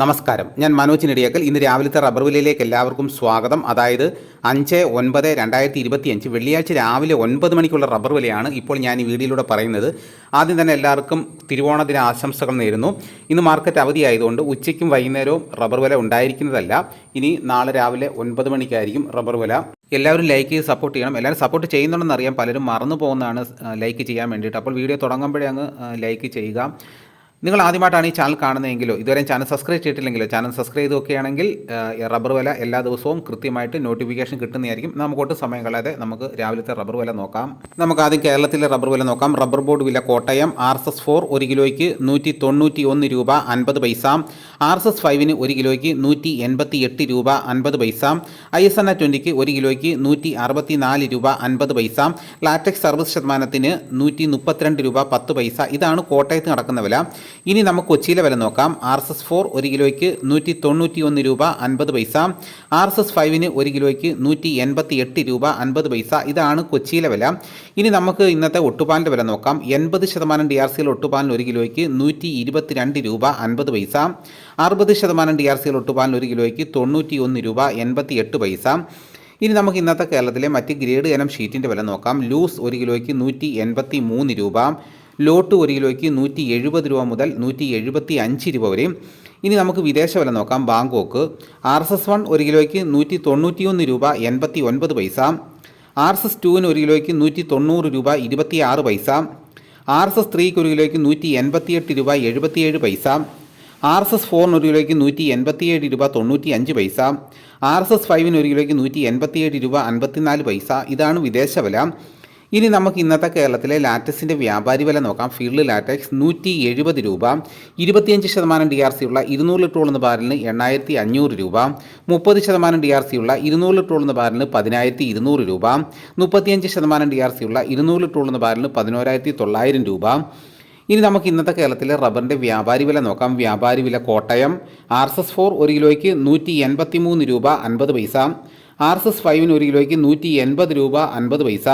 നമസ്കാരം. ഞാൻ മനോജ് നെടിയക്കൽ. ഇന്ന് രാവിലത്തെ റബ്ബർ വിലയിലേക്ക് എല്ലാവർക്കും സ്വാഗതം. അതായത് അഞ്ച് ഒൻപത് രണ്ടായിരത്തി ഇരുപത്തിയഞ്ച് വെള്ളിയാഴ്ച രാവിലെ ഒൻപത് മണിക്കുള്ള റബ്ബർ വിലയാണ് ഇപ്പോൾ ഞാൻ ഈ വീഡിയോയിലൂടെ പറയുന്നത്. ആദ്യം തന്നെ എല്ലാവർക്കും തിരുവോണ ദിന ആശംസകൾ നേരുന്നു. ഇന്ന് മാർക്കറ്റ് അവധിയായതുകൊണ്ട് ഉച്ചയ്ക്കും വൈകുന്നേരവും റബ്ബർ വില ഉണ്ടായിരിക്കുന്നതല്ല. ഇനി നാളെ രാവിലെ ഒൻപത് മണിക്കായിരിക്കും റബ്ബർ വില. എല്ലാവരും ലൈക്ക് ചെയ്ത് സപ്പോർട്ട് ചെയ്യണം. എല്ലാവരും സപ്പോർട്ട് ചെയ്യുന്നുണ്ടെന്ന് അറിയാം പലരും മറന്നു പോകുന്നതാണ് ലൈക്ക് ചെയ്യാൻ വേണ്ടിയിട്ട്. അപ്പോൾ വീഡിയോ തുടങ്ങുമ്പോഴേ അങ്ങ് ലൈക്ക് ചെയ്യുക. നിങ്ങൾ ആദ്യമായിട്ടാണ് ഈ ചാനൽ കാണുന്നതെങ്കിലോ ഇതുവരെ ചാനൽ സബ്സ്ക്രൈബ് ചെയ്തിട്ടില്ലെങ്കിലോ ചാനൽ സബ്സ്ക്രൈബ് ചെയ്ത് നോക്കുകയാണെങ്കിൽ റബ്ബർ വില എല്ലാ ദിവസവും കൃത്യമായിട്ട് നോട്ടിഫിക്കേഷൻ കിട്ടുന്നതായിരിക്കും. നമുക്കൊട്ട് സമയം കളയാതെ നമുക്ക് രാവിലത്തെ റബ്ബർ വില നോക്കാം. നമുക്ക് ആദ്യം കേരളത്തിലെ റബ്ബർ വില നോക്കാം. റബ്ബർ ബോർഡ് വില Kottayam R S S four ഒരു കിലോയ്ക്ക് നൂറ്റി തൊണ്ണൂറ്റി ഒന്ന് രൂപ അൻപത് പൈസ. ആർ എസ് എസ് ഫൈവിന് ഒരു കിലോയ്ക്ക് നൂറ്റി എൺപത്തി എട്ട് രൂപ അൻപത് പൈസ. ഐ എസ് എൻ എ ട്വന്റിക്ക് ഒരു കിലോയ്ക്ക് നൂറ്റി അറുപത്തി നാല് രൂപ അൻപത് പൈസ. ലാറ്റക്സ് സർവീസ് ശതമാനത്തിന് നൂറ്റി മുപ്പത്തിരണ്ട് രൂപ പത്ത് പൈസ. ഇതാണ് കോട്ടയത്ത് നടക്കുന്ന വില. ഇനി നമുക്ക് കൊച്ചിയിലെ വില നോക്കാം. ആർ എസ് എസ് ഫോർ ഒരു കിലോയ്ക്ക് നൂറ്റി തൊണ്ണൂറ്റി ഒന്ന് രൂപ അൻപത് പൈസ. ആർ എസ് എസ് ഫൈവിന് ഒരു കിലോയ്ക്ക് നൂറ്റി എൺപത്തി എട്ട് രൂപ അൻപത് പൈസ. ഇതാണ് കൊച്ചിയിലെ വില. ഇനി നമുക്ക് ഇന്നത്തെ ഒട്ടുപാലിന്റെ വില നോക്കാം. എൺപത് ശതമാനം ഡി ആർ സിയിൽ ഒട്ടുപാലിന് ഒരു കിലോയ്ക്ക് നൂറ്റി ഇരുപത്തിരണ്ട് രൂപ അൻപത് പൈസ. അറുപത് ശതമാനം ഡി ആർ സിയിൽ ഒട്ടുപാലിന് ഒരു കിലോയ്ക്ക് തൊണ്ണൂറ്റി ഒന്ന് രൂപ എൺപത്തി എട്ട് പൈസ. ഇനി നമുക്ക് ഇന്നത്തെ കേരളത്തിലെ മറ്റ് ഗ്രേഡ് ഇനം ഷീറ്റിന്റെ വില നോക്കാം. ലൂസ് ഒരു കിലോയ്ക്ക് നൂറ്റി എൺപത്തി മൂന്ന് രൂപ. ലോട്ട് ഒരു കിലോയ്ക്ക് നൂറ്റി എഴുപത് രൂപ മുതൽ നൂറ്റി എഴുപത്തി അഞ്ച് രൂപ വരെയും. ഇനി നമുക്ക് വിദേശ വില നോക്കാം. Bangkok R S S one ഒരു കിലോയ്ക്ക് നൂറ്റി തൊണ്ണൂറ്റിയൊന്ന് രൂപ എൺപത്തി ഒൻപത് പൈസ. ആർ എസ് എസ് ടുവിന് ഒരു കിലോയ്ക്ക് നൂറ്റി തൊണ്ണൂറ് രൂപ ഇരുപത്തി ആറ് പൈസ. ആർ എസ് എസ് ത്രീക്ക് ഒരു കിലോയ്ക്ക് നൂറ്റി എൺപത്തിയെട്ട് രൂപ എഴുപത്തിയേഴ് പൈസ. ആർ എസ് എസ് ഫോറിന് ഒരു കിലോയ്ക്ക് നൂറ്റി എൺപത്തിയേഴ് രൂപ തൊണ്ണൂറ്റി അഞ്ച് പൈസ. ആർ എസ് എസ് ഫൈവിന് ഒരു കിലോയ്ക്ക് നൂറ്റി എൺപത്തിയേഴ് രൂപ അൻപത്തിനാല് പൈസ. ഇതാണ് വിദേശ വില. ഇനി നമുക്ക് ഇന്നത്തെ കേരളത്തിലെ ലാറ്റക്സിന്റെ വ്യാപാരി വില നോക്കാം. ഫീൽഡ് ലാറ്റക്സ് നൂറ്റി എഴുപത് രൂപ ഇരുപത്തിയഞ്ച് ശതമാനം ഡി ആർ സി ഉള്ള ഇരുന്നൂറ് ലിറ്റർ ഉള്ള ബാരലിന് എണ്ണായിരത്തി അഞ്ഞൂറ് രൂപ മുപ്പത് ശതമാനം ഡി ആർ സി ഉള്ള ഇരുന്നൂറ് ലിറ്റർ ഉള്ള ബാരലിന് പതിനായിരത്തി ഇരുന്നൂറ് രൂപ മുപ്പത്തിയഞ്ച് ശതമാനം ഡി ആർ സി ഉള്ള ഇരുന്നൂറ് ലിറ്റർ ഉള്ള ബാരലിന് പതിനോരായിരത്തി തൊള്ളായിരം രൂപ. ഇനി നമുക്ക് ഇന്നത്തെ കേരളത്തിലെ റബ്ബറിന്റെ വ്യാപാരി വില നോക്കാം. വ്യാപാരി വില Kottayam R S S four ഒരു കിലോയ്ക്ക് നൂറ്റി എൺപത്തി മൂന്ന് രൂപ അൻപത് പൈസ ആർ എസ് എസ് ഫൈവിന് ഒരു കിലോയ്ക്ക് നൂറ്റി എൺപത് രൂപ അൻപത് പൈസ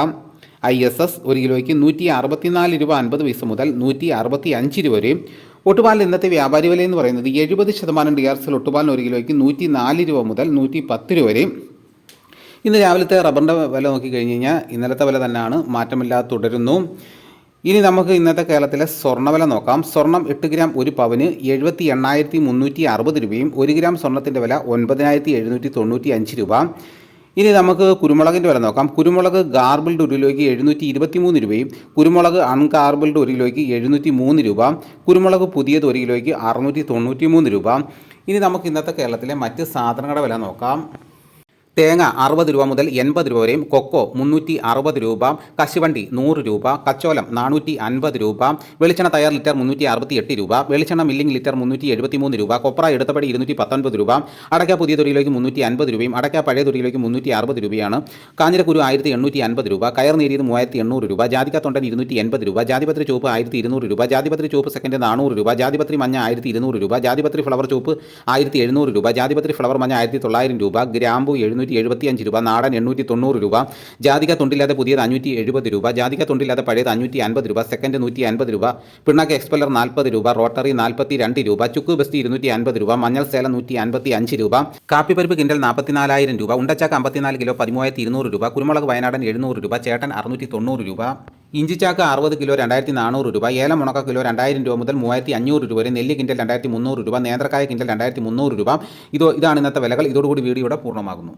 ഐ എസ് എസ് ഒരു കിലോയ്ക്ക് നൂറ്റി അറുപത്തിനാല് രൂപ അൻപത് പൈസ മുതൽ നൂറ്റി അറുപത്തി അഞ്ച് രൂപ വരെയും. ഒട്ടുപാലിന് ഇന്നത്തെ വ്യാപാരി വില എന്ന് പറയുന്നത് എഴുപത് ശതമാനം ഡി ആർ എസിൽ ഒട്ടുപാലിന് ഒരു കിലോയ്ക്ക് നൂറ്റി നാല് രൂപ മുതൽ നൂറ്റി പത്ത് രൂപ വരെയും. ഇന്ന് രാവിലത്തെ റബ്ബറിന്റെ വില നോക്കിക്കഴിഞ്ഞ് കഴിഞ്ഞാൽ ഇന്നലത്തെ വില തന്നെയാണ് മാറ്റമില്ലാതെ തുടരുന്നു. ഇനി നമുക്ക് ഇന്നത്തെ കേരളത്തിലെ സ്വർണവില നോക്കാം. സ്വർണം എട്ട് ഗ്രാം ഒരു പവന് എഴുപത്തി എണ്ണായിരത്തി മുന്നൂറ്റി അറുപത് രൂപയും ഒരു ഗ്രാം സ്വർണത്തിന്റെ വില ഒൻപതിനായിരത്തി എഴുന്നൂറ്റി തൊണ്ണൂറ്റി അഞ്ച് രൂപ. ഇനി നമുക്ക് കുരുമുളകിന്റെ വില നോക്കാം. കുരുമുളക് ഗാർബിൾഡ് ഒരു കിലോയ്ക്ക് എഴുന്നൂറ്റി ഇരുപത്തി മൂന്ന് രൂപയും കുരുമുളക് അൺഗാർബിൾഡ് ഒരു കിലോയ്ക്ക് എഴുന്നൂറ്റി മൂന്ന് രൂപ കുരുമുളക് പുതിയത് ഒരു കിലോയ്ക്ക് അറുന്നൂറ്റി തൊണ്ണൂറ്റി മൂന്ന് രൂപ. ഇനി നമുക്ക് ഇന്നത്തെ കേരളത്തിലെ മറ്റ് സാധനങ്ങളുടെ വില നോക്കാം. തേങ്ങ അറുപത് രൂപ മുതൽ എൺപത് രൂപ വരെയും കൊക്കോ മുന്നൂറ്റി അറുപത് രൂപ കശുവണ്ടി നൂറ് രൂപ കച്ചോലം നാനൂറ്റി അൻപത് രൂപ വെളിച്ചെണ്ണ തയ്യാർ ലിറ്റർ മുന്നൂറ്റി അറുപത്തി എട്ട് രൂപ വെളിച്ചെണ്ണ മില്ലിംഗ് ലിറ്റർ മുന്നൂറ്റി എഴുപത്തി മൂന്ന് രൂപ കൊപ്ര എടുത്തപടി ഇരുന്നൂറ്റി പത്തൊൻപത് രൂപ അടയ്ക്ക പുതിയ തൊഴിലേക്ക് മുന്നൂറ്റി അൻപത് രൂപയും അടയ്ക്ക പഴയ തൊഴിലേക്ക് മുന്നൂറ്റി അറുപത് രൂപയാണ്. കാഞ്ഞിരക്കുരു ആയിരത്തി എണ്ണൂറ്റി അൻപത് രൂപ കയർ നേരിയത് മൂവായിരത്തി എണ്ണൂറ് രൂപ ജാതിക്ക തൊണ്ടൻ ഇരുന്നൂറ്റി എൺപത് രൂപ ജാതിപത്രി ചുവപ്പ് ആയിരത്തി ഇരുന്നൂറ് രൂപ ജാതിപത്രി ചുവപ്പ് സെക്കൻഡ് നാനൂറ് രൂപ ജാതിപത്രി മഞ്ഞ ആയിരത്തി ഇരുന്നൂറ് രൂപ ജാതിപത്രി ഫ്ലവർ ചുവപ്പ് ആയിരത്തി എഴുന്നൂറ് രൂപ ജാതിപത്രി ഫ്ലവർ മഞ്ഞ ആയിരത്തി തൊള്ളായിരം രൂപ ഗ്രാമ്പു എഴുന്നൂറ്റി എഴുപത്തി അഞ്ച് രൂപ നാടൻ എണ്ണൂറ്റി തൊണ്ണൂറ് രൂപ ജാതിക തൊണ്ടില്ലാതെ പുതിയത് അഞ്ഞൂറ്റി എഴുപത് രൂപ ജാതിക തൊണ്ടില്ലാതെ പഴയത് അഞ്ഞൂറ്റി അൻപത് രൂപ സെക്കൻഡ് നൂറ്റി അൻപത് രൂപ പിണ്ണാക്ക് എക്സ്പെല്ലർ നാൽപ്പത് രൂപ റോട്ടറി നാൽപ്പത്തി രണ്ട് രൂപ ചുക്ക് ബസ്തി ഇരുന്നൂറ്റി അൻപത് രൂപ മഞ്ഞൾ സേല നൂറ്റി അൻപത്തി അഞ്ച് രൂപ കാപ്പിപ്പരിപ്പ് കിൻഡൽ നാൽപ്പത്തിനാലായിരം രൂപ ഉണ്ടച്ചാക്ക് അമ്പത്തിനാല് കിലോ പതിമൂവായിരത്തി ഇരുന്നൂറ് രൂപ കുരുമുളക് വയനാടൻ എഴുന്നൂറ് രൂപ ചേട്ടൻ അറുന്നൂറ്റി തൊണ്ണൂറ് രൂപ. ഇഞ്ചിച്ചാക്ക് അറുപത് കിലോ രണ്ടായിരത്തി നാനൂറ് രൂപ ഏലം മുണക്ക കിലോ രണ്ടായിരം രൂപ മുതൽ മൂവായിരത്തി അഞ്ഞൂറ് രൂപ വരെ നെല്ലി കിൻഡൽ രണ്ടായിരത്തി മുന്നൂറ് രൂപ നേന്ത്രക്കായ കിൻഡൽ രണ്ടായിരത്തി മുന്നൂറ് രൂപ. ഇതോ ഇതാണ് ഇന്നത്തെ വിലകൾ. ഇതോടുകൂടി വീഡിയോയുടെ പൂർണമാകുന്നു.